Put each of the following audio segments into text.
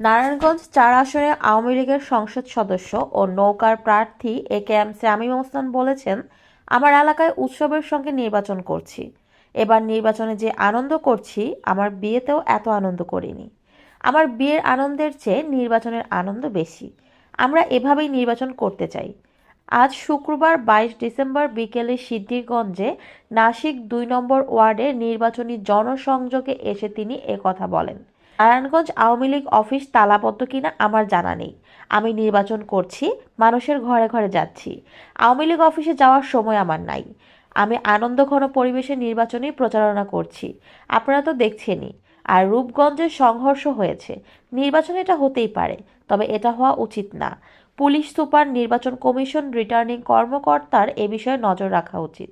নারায়ণগঞ্জ চার আসনে আওয়ামী লীগের সংসদ সদস্য ও নৌকার প্রার্থী A K M Shamim Osman বলেছেন, আমার এলাকায় উৎসবের সঙ্গে নির্বাচন করছি। এবার নির্বাচনে যে আনন্দ করছি, আমার বিয়েতেও এত আনন্দ করিনি। আমার বিয়ের আনন্দের চেয়ে নির্বাচনের আনন্দ বেশি। আমরা এভাবেই নির্বাচন করতে চাই। আজ শুক্রবার বাইশ ডিসেম্বর বিকেলে সিদ্ধিরগঞ্জে নাসিক দুই নম্বর ওয়ার্ডের নির্বাচনী জনসংযোগে এসে তিনি একথা বলেন। নারায়ণগঞ্জ আওয়ামী লীগ অফিস তালাবদ্ধ কিনা আমার জানা নেই। আমি নির্বাচন করছি, মানুষের ঘরে ঘরে যাচ্ছি। আওয়ামী লীগ অফিসে যাওয়ার সময় আমার নাই। আমি আনন্দঘন পরিবেশে নির্বাচনী প্রচারণা করছি। আপনারা তো দেখছেনই। আর রূপগঞ্জে সংঘর্ষ হয়েছে। নির্বাচন এটা হতেই পারে, তবে এটা হওয়া উচিত না। পুলিশ সুপার নির্বাচন কমিশন রিটার্নিং কর্মকর্তার এ বিষয়ে নজর রাখা উচিত।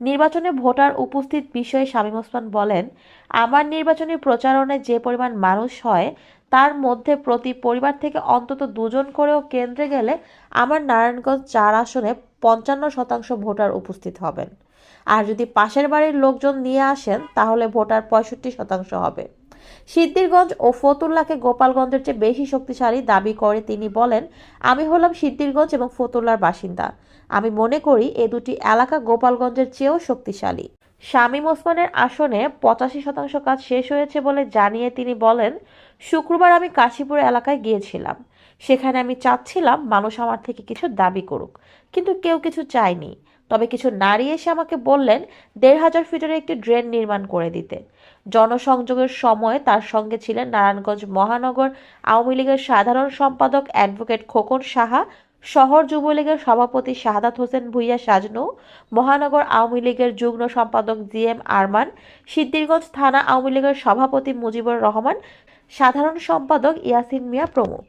নির্বাচনে ভোটার উপস্থিত বিষয়ে শামীম ওসমান বলেন, আমার নির্বাচনী প্রচারণে যে পরিমাণ মানুষ হয়, তার মধ্যে প্রতি পরিবার থেকে অন্তত দুজন করেও কেন্দ্রে গেলে আমার নারায়ণগঞ্জ চার আসনে পঞ্চান্ন শতাংশ ভোটার উপস্থিত হবেন। আর যদি পাশের বাড়ির লোকজন নিয়ে আসেন, তাহলে ভোটার পঁয়ষট্টি শতাংশ হবে। সিদ্দিরগঞ্জ ও ফতুল্লাকে গোপালগঞ্জের চেয়ে বেশি শক্তিশালী দাবি করে তিনি বলেন, আমি হলাম সিদ্দিরগঞ্জ এবং ফতুল্লার বাসিন্দা। আমি মনে করি এ দুটি এলাকা গোপালগঞ্জের চেয়েও শক্তিশালী। শামীম ওসমানের আসনে পঁচাশি শতাংশ কাজ শেষ হয়েছে বলে জানিয়ে তিনি বলেন, শুক্রবার আমি কাশীপুর এলাকায় গিয়েছিলাম। সেখানে আমি চাচ্ছিলাম মানুষ আমার থেকে কিছু দাবি করুক, কিন্তু কেউ কিছু চায়নি। তবে কিছু নারী এসে আমাকে বললেন দেড় হাজার ফিটের একটি ড্রেন নির্মাণ করে দিতে। জনসংযোগের সময় তার সঙ্গে ছিলেন নারায়ণগঞ্জ মহানগর আওয়ামী লীগের সাধারণ সম্পাদক অ্যাডভোকেট খোকন সাহা, শহর যুবলীগের সভাপতি শাহাদাত হোসেন ভুইয়া সাজনু, মহানগর আওয়ামী লীগের যুগ্ম সম্পাদক জি এম আরমান, সিদ্দিরগঞ্জ থানা আওয়ামী লীগের সভাপতি মুজিবুর রহমান, সাধারণ সম্পাদক ইয়াসিন মিয়া প্রমুখ।